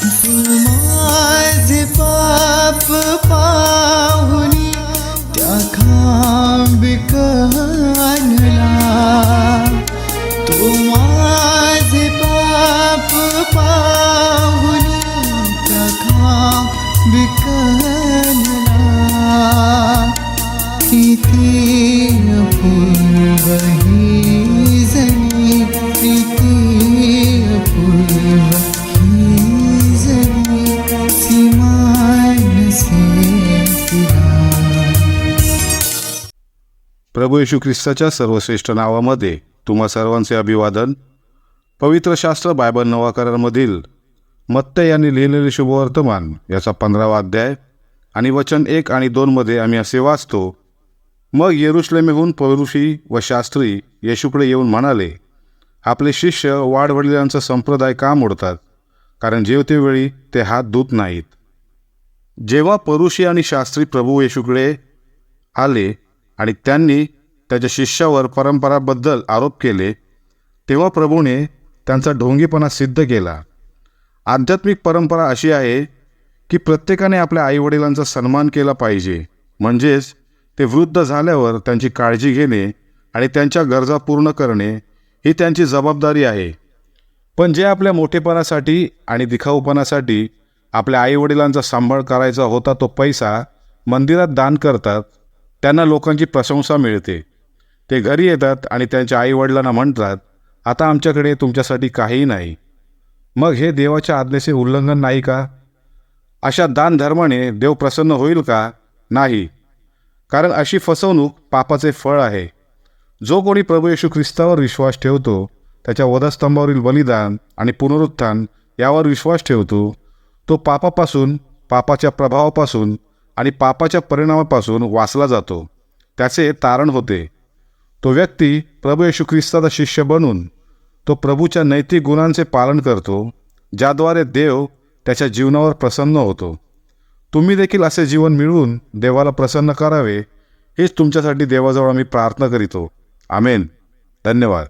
तू माझे पाप पाहुनी त्या खांबिक आणला तू माझे पाप पाहुनी त्या खांबिक आणला किती प्रभू येशू ख्रिस्ताच्या सर्वश्रेष्ठ नावामध्ये तुम्हा सर्वांचे अभिवादन. पवित्र शास्त्र बायबल नवाकरांमधील करारमधील यांनी लिहिलेले शुभवर्तमान याचा पंधरावा अध्याय आणि वचन एक आणि दोनमध्ये आम्ही असे वाचतो मग येरुश्लेमेहून पौरुषी व शास्त्री येशूकडे येऊन म्हणाले आपले शिष्य वाढवडिलांचा संप्रदाय का मोडतात? कारण जेवतेवेळी ते हात धुत नाहीत. जेव्हा परुषी आणि शास्त्री प्रभू येशूकडे आले आणि त्यांनी त्याच्या शिष्यावर परंपराबद्दल आरोप केले तेव्हा प्रभूने त्यांचा ढोंगीपणा सिद्ध केला. आध्यात्मिक परंपरा अशी आहे की प्रत्येकाने आपल्या आईवडिलांचा सन्मान केला पाहिजे. म्हणजेच ते वृद्ध झाल्यावर त्यांची काळजी घेणे आणि त्यांच्या गरजा पूर्ण करणे ही त्यांची जबाबदारी आहे. पण जे आपल्या मोठेपणासाठी आणि दिखाऊपणासाठी आपल्या आईवडिलांचा सांभाळ करायचा होता तो पैसा मंदिरात दान करतात त्यांना लोकांची प्रशंसा मिळते. ते घरी येतात आणि त्यांच्या आईवडिलांना म्हणतात आता आमच्याकडे तुमच्यासाठी काहीही नाही. मग हे देवाच्या आज्ञेचे उल्लंघन नाही का? अशा दानधर्माने देव प्रसन्न होईल का? नाही. कारण अशी फसवणूक पापाचे फळ आहे. जो कोणी प्रभू येशू ख्रिस्तावर विश्वास ठेवतो त्याच्या वधस्तंभावरील बलिदान आणि पुनरुत्थान यावर विश्वास ठेवतो तो पापापासून पापाच्या प्रभावापासून आणि पापाच्या परिणामापासून वाचला जातो. त्याचे तारण होते. तो व्यक्ती प्रभू येशू ख्रिस्ताचा शिष्य बनून तो प्रभूच्या नैतिक गुणांचे पालन करतो ज्याद्वारे देव त्याच्या जीवनावर प्रसन्न होतो. तुम्ही देखील असे जीवन मिळवून देवाला प्रसन्न करावे हेच तुमच्यासाठी देवाजवळ आम्ही प्रार्थना करीतो. आमेन. धन्यवाद.